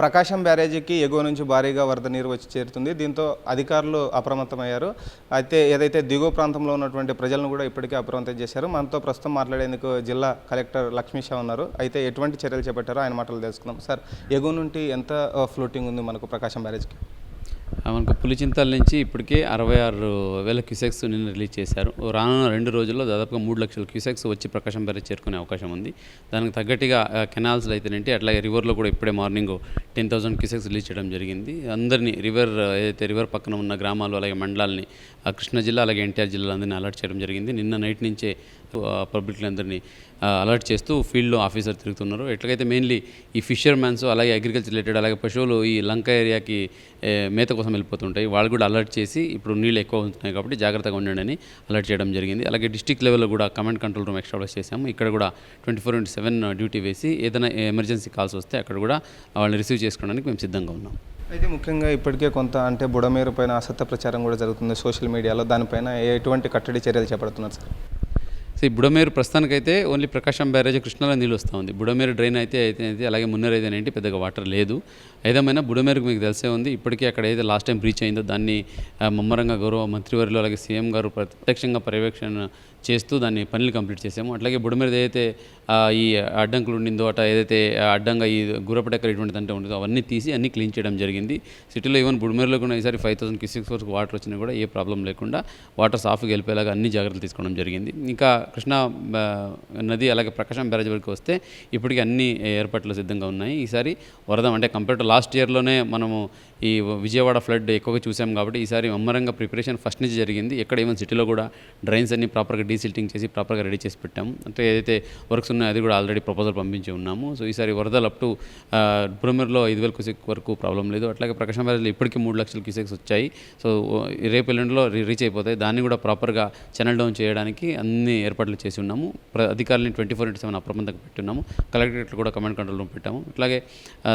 ప్రకాశం బ్యారేజీకి ఎగువ నుంచి భారీగా వరద నీరు వచ్చి చేరుతుంది. దీంతో అధికారులు అప్రమత్తమయ్యారు. అయితే ఏదైతే దిగువ ప్రాంతంలో ఉన్నటువంటి ప్రజలను కూడా ఇప్పటికే అప్రమత్తం చేశారు. మనతో ప్రస్తుతం మాట్లాడేందుకు జిల్లా కలెక్టర్ లక్ష్మీ షా ఉన్నారు. అయితే ఎటువంటి చర్యలు చేపట్టారో ఆయన మాటలు తెలుసుకుందాం. సార్ ఎగువ నుండి ఎంత ఫ్లోటింగ్ ఉంది మనకు ప్రకాశం బ్యారేజ్కి? మనకు పులిచింతల నుంచి ఇప్పటికే అరవై ఆరు వేల క్యూసెక్స్ నిన్న రిలీజ్ చేశారు. రానున్న రెండు రోజుల్లో దాదాపుగా మూడు లక్షల క్యూసెక్స్ వచ్చి ప్రకాశం పేరు చేరుకునే అవకాశం ఉంది. దానికి తగ్గట్టుగా కెనాల్స్లో అయితేనేంటి అట్లాగే రివర్లో కూడా ఇప్పుడే morning ten thousand cusecs release చేయడం జరిగింది. అందరినీ రివర్ ఏదైతే రివర్ పక్కన ఉన్న గ్రామాలు అలాగే మండలాలని ఆ కృష్ణా జిల్లా అలాగే ఎన్టీఆర్ జిల్లాలందరినీ అలర్ట్ చేయడం జరిగింది. నిన్న నైట్ నుంచే పబ్లిక్ అందరినీ అలర్ట్ చేస్తూ ఫీల్డ్లో ఆఫీసర్ తిరుగుతున్నారు. ఎట్లాగైతే మెయిన్లీ ఈ ఫిషర్ మ్యాన్స్ అలాగే అగ్రికల్చర్ రిలేటెడ్ అలాగే పశువులు ఈ లంక ఏరియాకి మేత కోసం వెళ్ళిపోతుంటాయి. వాళ్ళు కూడా అలర్ట్ చేసి ఇప్పుడు నీళ్ళు ఎక్కువ ఉంటున్నాయి కాబట్టి జాగ్రత్తగా ఉండండి అని అలర్ట్ చేయడం జరిగింది. అలాగే డిస్టిక్ లెవెల్లో కూడా కమాండ్ కంట్రోల్ రూమ్ ఎక్స్టాబ్లిష్ చేశాము. ఇక్కడ కూడా twenty four into seven duty వేసి ఏదైనా ఎమర్జెన్సీ కాల్స్ వస్తే అక్కడ కూడా వాళ్ళని రిసీవ్ చేసుకోవడానికి మేము సిద్ధంగా ఉన్నాం. అయితే ముఖ్యంగా ఇప్పటికే కొంత అంటే బుడమేరు పైన అసత్య ప్రచారం కూడా జరుగుతుంది సోషల్ మీడియాలో. దానిపైన ఎటువంటి కట్టడి చర్యలు చేపడుతున్నారు సార్? సో ఈ బుడమేరు ప్రస్తుతానికైతే ఓన్లీ ప్రకాశం బ్యారేజ్ కృష్ణాలో నీళ్ళు వస్తూ ఉంది. బుడమేరు డ్రైన్ అయితే అయితే అయితే అలాగే మున్నేరు అయితే ఏంటి పెద్దగా వాటర్ లేదు. ఏదేమైనా బుడమేరుకు మీకు తెలిసే ఉంది. ఇప్పటికీ అక్కడ ఏదైతే లాస్ట్ టైం బ్రీచ్ అయిందో దాన్ని ముమ్మరంగా గౌరవ మంత్రివర్యులు అలాగే సీఎం గారు ప్రత్యక్షంగా పర్యవేక్షణ చేస్తూ దాన్ని పనులు కంప్లీట్ చేసాము అట్లాగే బుడమేరు ఏదైతే ఈ అడ్డంకులు ఉండిందో అట ఏదైతే అడ్డంగా ఈ గుర్రపటెక్కర ఇటువంటి అంటే ఉంటుందో అవన్నీ తీసి అన్ని క్లీన్ చేయడం జరిగింది. సిటీలో ఈవెన్ బుడమేరులో కూడా ఈసారి ఫైవ్ థౌసండ్ సిక్స్ వరకు వాటర్ వచ్చినా కూడా ఏ ప్రాబ్లం లేకుండా వాటర్ సాఫ్గా వెళ్ళిపోయేలాగా అన్ని జాగ్రత్తలు తీసుకోవడం జరిగింది. ఇంకా కృష్ణా నది అలాగే ప్రకాశం బ్యారేజ్ వరకు వస్తే ఇప్పటికీ అన్ని ఏర్పాట్లు సిద్ధంగా ఉన్నాయి. ఈసారి వరద అంటే కంపేర్ టు లాస్ట్ ఇయర్లోనే మనము ఈ విజయవాడ ఫ్లడ్ ఎక్కువగా చూసాం కాబట్టి ఈసారి ముమ్మరంగా ప్రిపరేషన్ ఫస్ట్ నుంచి జరిగింది. ఎక్కడ ఈవెన్ సిటీలో కూడా డ్రైన్స్ అన్ని ప్రాపర్గా డీసిల్టింగ్ చేసి ప్రాపర్గా రెడీ చేసి పెట్టాము అంటే ఏదైతే వర్క్స్ ఉన్నాయో అది కూడా ఆల్రెడీ ప్రపోజల్ పంపించి ఉన్నాము. సో ఈసారి వరదలు అప్ టు బురమేరులో ఐదు వేల క్యూసెక్ వరకు ప్రాబ్లం లేదు. అట్లాగే ప్రకాశం బ్యారేజ్లో ఇప్పటికీ మూడు లక్షల క్యూసెక్స్ వచ్చాయి. సో రేపు ఎల్లుండిలో రీచ్ అయిపోతాయి. దాన్ని కూడా ప్రాపర్గా ఛానల్ డౌన్ చేయడానికి అన్ని ఏర్పాట్లు చేసి ఉన్నాము. ప్ర అధికారులను ట్వంటీ ఫోర్ ఇంటూ సెవెన్ అప్రమత్తంగా పెట్టున్నాము. కలెక్టరేట్లు కూడా కమాండ్ కంట్రోల్ రూమ్ పెట్టాము. అట్లాగే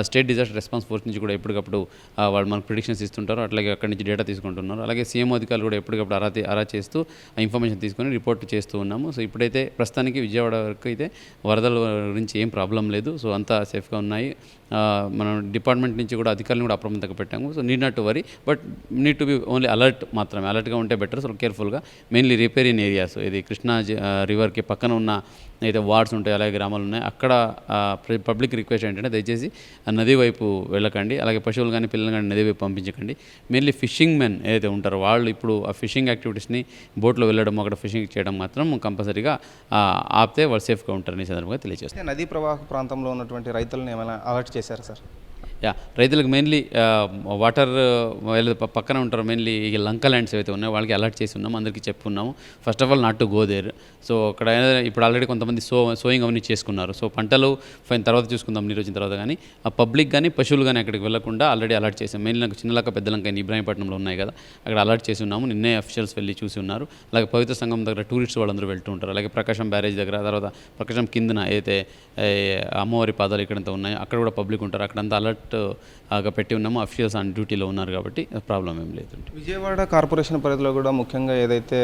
స్టేట్ డిజాస్టర్ రెస్పాన్స్ ఫోర్స్ నుంచి కూడా ఎప్పటికప్పుడు వాళ్ళు మనకు ప్రిడిక్షన్స్ ఇస్తుంటారు. అట్లాగే అక్కడి నుంచి డేటా తీసుకుంటున్నారు. అలాగే సీఎం అధికారులు కూడా ఎప్పటికప్పుడు అరా అరా చేస్తూ ఇన్ఫర్మేషన్ తీసుకొని రిపోర్ట్ చేస్తూ ఉన్నాము. సో ఇప్పుడైతే ప్రస్తుతానికి విజయవాడ వరకు అయితే వరదల గురించి ఏం ప్రాబ్లం లేదు. సో అంతా సేఫ్గా ఉన్నాయి. మనం డిపార్ట్మెంట్ నుంచి కూడా అధికారులను కూడా అప్రమత్తంగా పెట్టాము. So need not to worry but need to be only alert మాత్రమే. అలర్ట్గా ఉంటే బెటర్ సో కేర్ఫుల్గా మెయిన్లీ రిపేరింగ్ ఏరియాస్ ఇది కృష్ణా జ- రివర్కి పక్కన ఉన్న అయితే వార్డ్స్ ఉంటాయి అలాగే గ్రామాలు ఉన్నాయి అక్కడ పబ్లిక్ రిక్వెస్ట్ ఏంటంటే దయచేసి ఆ నది వైపు వెళ్ళకండి అలాగే పశువులు కానీ పిల్లలు కానీ నది వైపు పంపించకండి. మెయిన్లీ ఫిషింగ్ మెన్ ఏదైతే ఉంటారో వాళ్ళు ఇప్పుడు ఆ ఫిషింగ్ యాక్టివిటీస్ని బోట్లో వెళ్ళడం అక్కడ ఫిషింగ్ చేయడం మాత్రం కంపల్సరీగా ఆపితే వాళ్ళు సేఫ్గా ఉంటారని సందర్భంగా తెలియజేస్తారు నదీ ప్రవాహ ప్రాంతంలో ఉన్నటువంటి రైతులను ఏమైనా అలర్ట్ చేశారు సార్? యా రైతులకు మెయిన్లీ వాటర్ పక్కన ఉంటారు మెయిన్లీ ఈ లంక ల్యాండ్స్ ఏవైతే ఉన్నాయో వాళ్ళకి అలర్ట్ చేసి ఉన్నాము అందరికీ చెప్పుకున్నాము. First of all not to go there so అక్కడ ఇప్పుడు ఆల్రెడీ కొంతమంది సో సోయింగ్ అవన్నీ చేసుకున్నారు. సో పంటలు ఫైన్ తర్వాత చూసుకుందాం నీరు వచ్చిన తర్వాత కానీ ఆ పబ్లిక్ కానీ పశువులు కానీ అక్కడికి వెళ్ళకుండా ఆల్రెడీ అలర్ట్ చేసాం. మెయిన్లీ నాకు చిన్నలక్క పెద్దలంక ఇబ్రాహీంపట్నంలో ఉన్నాయి కదా అక్కడ అలర్ట్ చేసి ఉన్నాము. నిన్నే అఫీషియల్స్ వెళ్ళి చూసి ఉన్నారు. అలాగే పవిత్ర సంఘం దగ్గర టూరిస్ట్ వాళ్ళందరూ వెళ్తూ ఉంటారు. అలాగే ప్రకాశం బ్యారేజ్ దగ్గర తర్వాత ప్రకాశం కిందన అయితే అమ్మవారి పాదాలు ఇక్కడంతా ఉన్నాయో అక్కడ కూడా పబ్లిక్ ఉంటారు. అక్కడంతా అలర్ట్ గా పెట్టి ఉన్నాము. అఫీషియల్స్ ఆన్ డ్యూటీలో ఉన్నారు కాబట్టి ప్రాబ్లం ఏం లేదు విజయవాడ కార్పొరేషన్ పరిధిలో కూడా ముఖ్యంగా ఏదైతే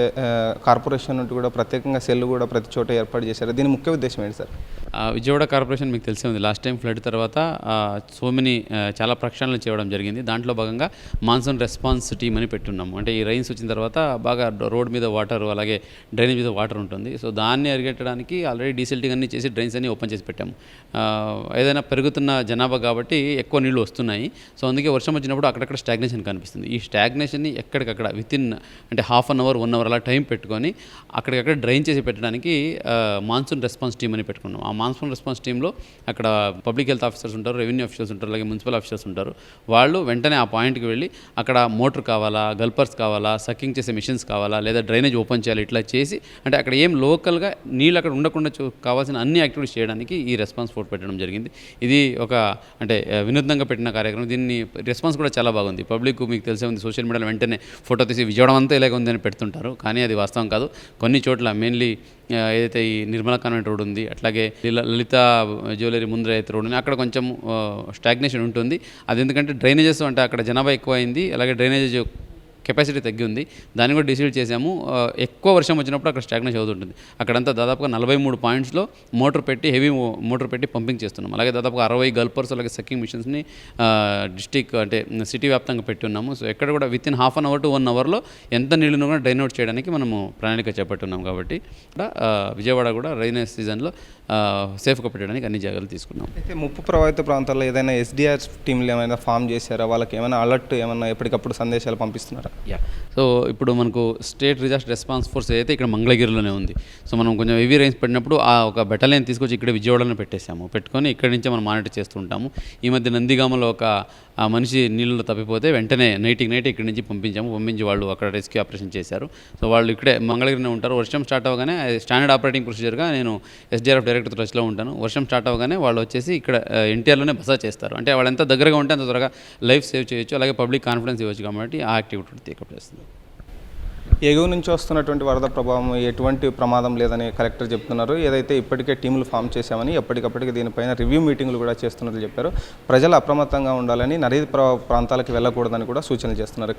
కార్పొరేషన్ నుండి కూడా ప్రత్యేకంగా సెల్ కూడా ప్రతి చోట ఏర్పాటు చేశారు. దీని ముఖ్య ఉద్దేశం ఏంటి సార్? విజయవాడ కార్పొరేషన్ మీకు తెలిసే ఉంది. లాస్ట్ టైం ఫ్లడ్ తర్వాత సో మెనీ చాలా ప్రక్షాళనలు చేయడం జరిగింది. దాంట్లో భాగంగా మాన్సూన్ రెస్పాన్స్ టీమ్ అని పెట్టున్నాము. అంటే ఈ రైన్స్ వచ్చిన తర్వాత బాగా రోడ్ మీద వాటర్ అలాగే డ్రైనేజ్ మీద వాటర్ ఉంటుంది. సో దాన్ని అరిగెట్టడానికి ఆల్రెడీ డీసెల్టింగ్ అన్ని చేసి డ్రైన్స్ అన్ని ఓపెన్ చేసి పెట్టాము. ఏదైనా పెరుగుతున్న జనాభా కాబట్టి ఎక్కువ నీళ్ళు వస్తున్నాయి. సో అందుకే వర్షం వచ్చినప్పుడు అక్కడక్కడ స్టాగ్నేషన్ కనిపిస్తుంది. ఈ స్టాగ్నేషన్ని ఎక్కడికక్కడ విత్ ఇన్ అంటే half an hour one hour అలా టైం పెట్టుకొని అక్కడికక్కడ డ్రైన్ చేసి పెట్టడానికి మాన్సూన్ రెస్పాన్స్ టీమ్ అని పెట్టుకున్నాం. మాన్సూన్ రెస్పాన్స్ టీంలో అక్కడ పబ్లిక్ హెల్త్ ఆఫీసర్స్ ఉంటారు రెవెన్యూ ఆఫీసర్స్ ఉంటారు అలాగే మున్సిపల్ ఆఫీసర్స్ ఉంటారు. వాళ్ళు వెంటనే ఆ పాయింట్కి వెళ్ళి అక్కడ మోటార్ కావాలా గల్పర్స్ కావాలా సకింగ్ చేసే మిషన్స్ కావాలా లేదా డ్రైనేజ్ ఓపెన్ చేయాలి ఇట్లా చేసి అంటే అక్కడ ఏం లోకల్గా నీళ్ళు అక్కడ ఉండకుండా చూ- కావాల్సిన అన్ని యాక్టివిటీస్ చేయడానికి ఈ రెస్పాన్స్ ఫోర్ట్ పెట్టడం జరిగింది. ఇది ఒక అంటే వినూత్నంగా పెట్టిన కార్యక్రమం. దీన్ని రెస్పాన్స్ కూడా చాలా బాగుంది. పబ్లిక్ మీకు తెలిసే ఉంది సోషల్ మీడియాలో వెంటనే ఫోటో తీసి విజయవాడ అంతా ఇలాగ ఉంది అని పెడుతుంటారు. కానీ అది వాస్తవం కాదు. కొన్ని చోట్ల మెయిన్లీ ఏదైతే ఈ నిర్మల కాన్వెంట్ రోడ్ ఉంది అట్లాగే లలిత జ్యువెలరీ ముందర అయితే రోడ్ ఉంది అక్కడ కొంచెం స్టాగ్నేషన్ ఉంటుంది. అది ఎందుకంటే డ్రైనేజెస్ అంటే అక్కడ జనాభా ఎక్కువ అయింది అలాగే డ్రైనేజెస్ కెపాసిటీ తగ్గి ఉంది దాన్ని కూడా డిసైడ్ చేసాము ఎక్కువ వర్షం వచ్చినప్పుడు అక్కడ స్టాగ్నెస్ అవుతుంటుంది. అక్కడంతా దాదాపుగా నలభై మూడు పాయింట్స్లో మోటార్ పెట్టి హెవీ మోటార్ పెట్టి పంపింగ్ చేస్తున్నాం అలాగే దాదాపుగా అరవై గల్పర్స్ అలాగే సక్కింగ్ మిషన్స్ని డిస్టిక్ అంటే సిటీ వ్యాప్తంగా పెట్టి ఉన్నాము. సో ఎక్కడ కూడా within half an hour to one అవర్లో ఎంత నీళ్ళను కూడా డ్రైన్ అవుట్ చేయడానికి మనము ప్రణాళిక చేపట్టున్నాం కాబట్టి విజయవాడ కూడా రైనేజ్ సీజన్లో సేఫ్గా పెట్టడానికి అన్ని జాగ్రత్తలు తీసుకున్నాం అయితే ముప్పు ప్రభావిత ప్రాంతాల్లో ఏదైనా ఎస్డిఆర్ టీంలు ఏమైనా ఫామ్ చేశారా? వాళ్ళకి ఏమైనా అలర్ట్ ఏమైనా ఎప్పటికప్పుడు సందేశాలు పంపిస్తున్నారా? యా సో ఇప్పుడు మనకు స్టేట్ డిజాస్టర్ రెస్పాన్స్ ఫోర్స్ అయితే ఇక్కడ మంగళగిరిలోనే ఉంది సో మనం కొంచెం హెవీ రేంజ్ పడినప్పుడు ఆ ఒక బెటాలియన్ తీసుకొచ్చి ఇక్కడ విజయవాడలో పెట్టేశాము. పెట్టుకొని ఇక్కడి నుంచే మనం మానిటర్ చేస్తుంటాము. ఈ మధ్య నందిగామలో ఒక ఆ మనిషి నీళ్ళలో తప్పిపోతే వెంటనే నైట్కి నైట్ ఇక్కడి నుంచి పంపించాము పంపించి వాళ్ళు అక్కడ రెస్క్యూ ఆపరేషన్ చేశారు. సో వాళ్ళు ఇక్కడే మంగళగిరినే ఉంటారు. వర్షం స్టార్ట్ అవ్వగానే స్టాండర్డ్ ఆపరేటింగ్ ప్రొసీజర్గా నేను ఎస్డీఆర్ఎఫ్ డైరెక్టర్ టచ్లో ఉంటాను. వర్షం స్టార్ట్ అవ్వగానే వాళ్ళు వచ్చేసి ఇక్కడ ఎన్టీఆర్లోనే బస చేస్తారు. అంటే వాళ్ళు ఎంత దగ్గరగా ఉంటే అంత త్వరగా లైఫ్ సేవ్ చేయొచ్చు అలాగే పబ్లిక్ కాన్ఫిడెన్స్ ఇవ్వచ్చు కాబట్టి ఆ యాక్టివిటీ టేకప్ చేస్తుంది. ఎగువ నుంచి వస్తున్నటువంటి వరద ప్రభావం ఎటువంటి ప్రమాదం లేదని కలెక్టర్ చెప్తున్నారు. ఏదైతే ఇప్పటికే టీములు ఫామ్ చేశామని ఎప్పటికప్పటికి దీనిపైన రివ్యూ మీటింగ్లు కూడా చేస్తున్నట్లు చెప్పారు. ప్రజలు అప్రమత్తంగా ఉండాలని నదీ ప్ర- ప్రాంతాలకు వెళ్ళకూడదని కూడా సూచనలు చేస్తున్నారు.